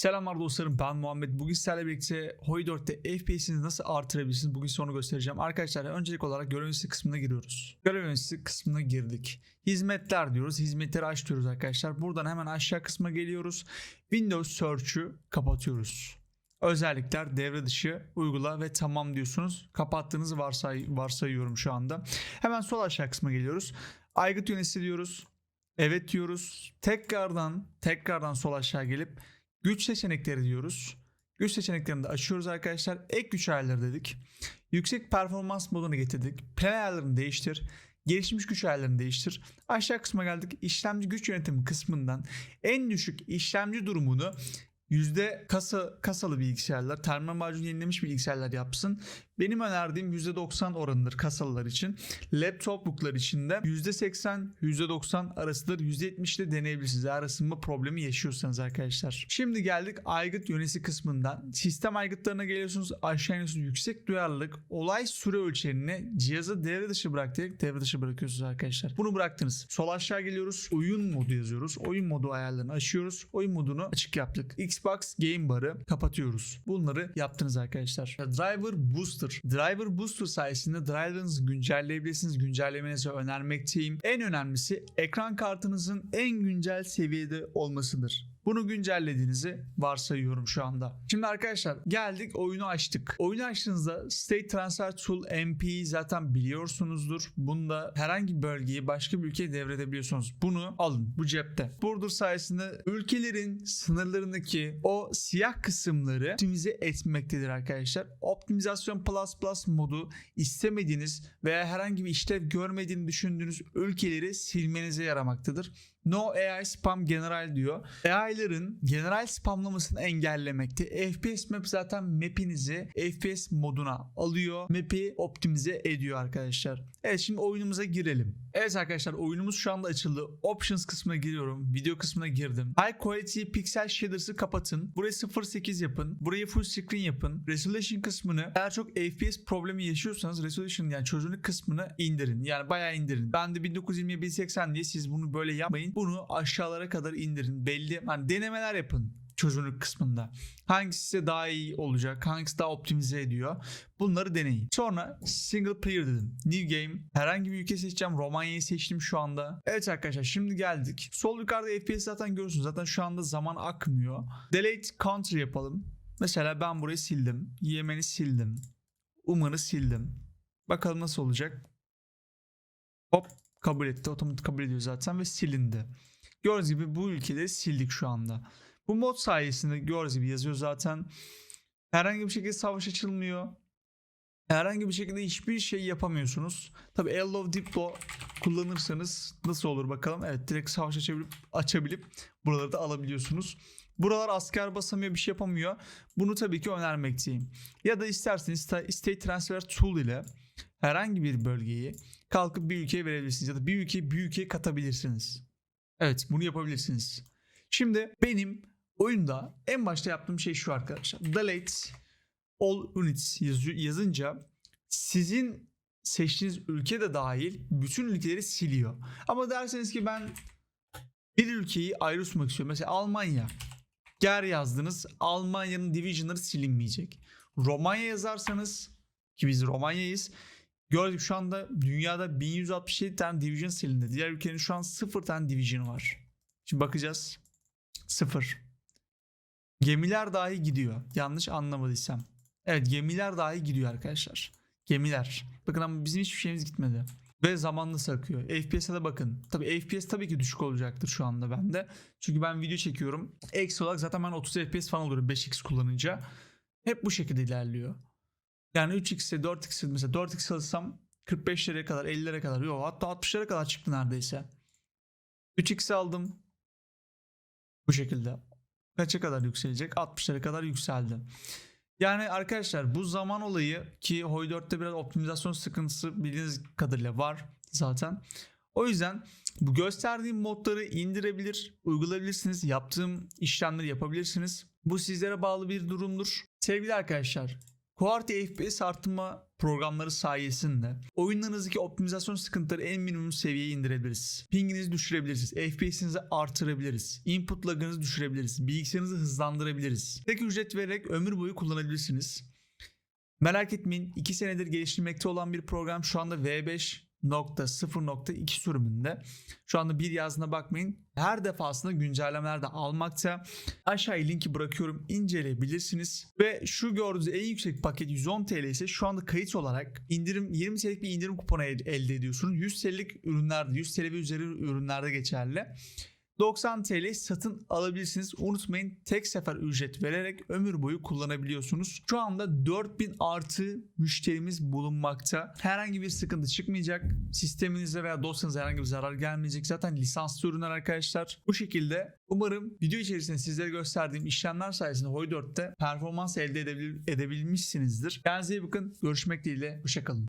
Selamlar dostlarım ben Muhammed. Bugün sizlerle birlikte Hoi 4'te FPS'inizi nasıl artırabilirsiniz bugün size onu göstereceğim. Arkadaşlar öncelik olarak görev yöneticisi kısmına giriyoruz. Görev yöneticisi kısmına girdik. Hizmetler diyoruz. Hizmetleri aç diyoruz arkadaşlar. Buradan hemen aşağı kısma geliyoruz. Windows Search'ü kapatıyoruz. Özellikler devre dışı uygula ve tamam diyorsunuz. Kapattığınızı varsay varsayıyorum şu anda. Hemen sol aşağı kısma geliyoruz. Aygıt yöneticisi diyoruz. Evet diyoruz. Tekrardan tekrardan sol aşağı gelip güç seçenekleri diyoruz. Güç seçeneklerini de açıyoruz arkadaşlar. Ek güç ayarları dedik. Yüksek performans modunu getirdik. Plan ayarlarını değiştir. Gelişmiş güç ayarlarını değiştir. Aşağı kısma geldik. İşlemci güç yönetimi kısmından en düşük işlemci durumunu yüzde kasa kasalı bilgisayarlar, terminal macunu yenilemiş bilgisayarlar yapsın. Benim önerdiğim %90 oranıdır kasalılar için. Laptop'luklar için de %80, %90 arasıdır. %70 de deneyebilirsiniz. Eğer ısınma problemi yaşıyorsanız arkadaşlar. Şimdi geldik aygıt yönesi kısmından. Sistem aygıtlarına geliyorsunuz. Aşağı iniyorsunuz. Yüksek duyarlılık, olay süre ölçeğini cihazı devre dışı bırak diyerek devre dışı bırakıyorsunuz arkadaşlar. Bunu bıraktınız. Sol aşağı geliyoruz. Oyun modu yazıyoruz. Oyun modu ayarlarını açıyoruz. Oyun modunu açık yaptık. Xbox Game Bar'ı kapatıyoruz. Bunları yaptınız arkadaşlar. Driver Booster. Driver Booster sayesinde driver'ınızı güncelleyebilirsiniz. Güncellemenizi önermekteyim. En önemlisi ekran kartınızın en güncel seviyede olmasıdır. Bunu güncellediğinizi varsayıyorum şu anda. Şimdi arkadaşlar geldik oyunu açtık. Oyunu açtığınızda State Transfer Tool MP zaten biliyorsunuzdur. Bunda herhangi bir bölgeyi başka bir ülkeye devredebiliyorsunuz. Bunu alın bu cepte. Burdur sayesinde ülkelerin sınırlarındaki o siyah kısımları optimize etmektedir arkadaşlar. Optimizasyon Plus Plus modu istemediğiniz veya herhangi bir işlev görmediğini düşündüğünüz ülkeleri silmenize yaramaktadır. No AI spam general diyor. AI'ların general spamlamasını engellemekte. FPS map zaten map'inizi FPS moduna alıyor. Map'i optimize ediyor arkadaşlar. Evet şimdi oyunumuza girelim. Evet arkadaşlar oyunumuz şu anda açıldı. Options kısmına giriyorum. Video kısmına girdim. High quality pixel shaders'ı kapatın. Burayı 0.8 yapın. Burayı full screen yapın. Resolution kısmını eğer çok FPS problemi yaşıyorsanız resolution yani çözünürlük kısmını indirin. Yani bayağı indirin. Ben de 1920 1080 diye siz bunu böyle yapmayın. Bunu aşağılara kadar indirin. Belli yani denemeler yapın çözünürlük kısmında. Hangisi size daha iyi olacak? Hangisi daha optimize ediyor? Bunları deneyin. Sonra single player dedim. New game. Herhangi bir ülke seçeceğim. Romanya'yı seçtim şu anda. Evet arkadaşlar şimdi geldik. Sol yukarıda FPS zaten görüyorsunuz. Zaten şu anda zaman akmıyor. Delete country yapalım. Mesela ben burayı sildim. Yemen'i sildim. Uman'ı sildim. Bakalım nasıl olacak. Hop kabul etti. Otomatik kabul ediyor zaten ve silindi. Gördüğünüz gibi bu ülkeleri sildik şu anda. Bu mod sayesinde gördüğünüz gibi yazıyor zaten. Herhangi bir şekilde savaş açılmıyor. Herhangi bir şekilde hiçbir şey yapamıyorsunuz. Tabi Ellow Diplo kullanırsanız nasıl olur bakalım. Evet direkt savaş açabilip, açabilip buraları da alabiliyorsunuz. Buralar asker basamıyor bir şey yapamıyor. Bunu tabii ki önermekteyim. Ya da isterseniz State Transfer Tool ile herhangi bir bölgeyi kalkıp bir ülkeye verebilirsiniz. Ya da bir ülkeyi bir ülkeye katabilirsiniz. Evet bunu yapabilirsiniz. Şimdi benim oyunda en başta yaptığım şey şu arkadaşlar. Delete all units yazı- yazınca sizin seçtiğiniz ülke de dahil bütün ülkeleri siliyor. Ama derseniz ki ben bir ülkeyi ayrı tutmak istiyorum. Mesela Almanya. Ger yazdınız. Almanya'nın division'ları silinmeyecek. Romanya yazarsanız ki biz Romanya'yız. Gördük şu anda dünyada 1167 tane division silindi. Diğer ülkenin şu an 0 tane division var. Şimdi bakacağız. 0. Gemiler dahi gidiyor. Yanlış anlamadıysam. Evet gemiler dahi gidiyor arkadaşlar. Gemiler. Bakın ama bizim hiçbir şeyimiz gitmedi. Ve zamanla sakıyor. FPS'e de bakın. Tabi FPS tabii ki düşük olacaktır şu anda bende. Çünkü ben video çekiyorum. Eksi olarak zaten ben 30 FPS falan oluyorum 5x kullanınca. Hep bu şekilde ilerliyor. Yani 3x'e 4x'e mesela 4x alsam 45'lere kadar 50'lere kadar yok hatta 60'lara kadar çıktı neredeyse. 3x aldım. Bu şekilde. Kaça kadar yükselecek? 60'lara kadar yükseldi. Yani arkadaşlar bu zaman olayı ki Hoi 4'te biraz optimizasyon sıkıntısı bildiğiniz kadarıyla var zaten. O yüzden bu gösterdiğim modları indirebilir, uygulayabilirsiniz. Yaptığım işlemleri yapabilirsiniz. Bu sizlere bağlı bir durumdur. Sevgili arkadaşlar, QWERTY FPS artırma programları sayesinde oyunlarınızdaki optimizasyon sıkıntıları en minimum seviyeye indirebiliriz. Pinginizi düşürebiliriz. FPS'inizi artırabiliriz. Input lag'ınızı düşürebiliriz. Bilgisayarınızı hızlandırabiliriz. Tek ücret vererek ömür boyu kullanabilirsiniz. Merak etmeyin 2 senedir geliştirmekte olan bir program şu anda V5.0.2 sürümünde. Şu anda bir yazına bakmayın. Her defasında güncellemeler de almakta. Aşağıya linki bırakıyorum inceleyebilirsiniz. Ve şu gördüğünüz en yüksek paket 110 TL ise şu anda kayıt olarak indirim 20 TL'lik bir indirim kuponu el- elde ediyorsunuz. 100 TL'lik ürünlerde 100 TL üzeri ürünlerde geçerli. 90 TL satın alabilirsiniz. Unutmayın tek sefer ücret vererek ömür boyu kullanabiliyorsunuz. Şu anda 4000 artı müşterimiz bulunmakta. Herhangi bir sıkıntı çıkmayacak. Sisteminize veya dosyanıza herhangi bir zarar gelmeyecek. Zaten lisanslı ürünler arkadaşlar. Bu şekilde umarım video içerisinde sizlere gösterdiğim işlemler sayesinde Hoi 4'te performans elde edebil- edebilmişsinizdir. Kendinize iyi bakın. Görüşmek dileğiyle. Hoşçakalın.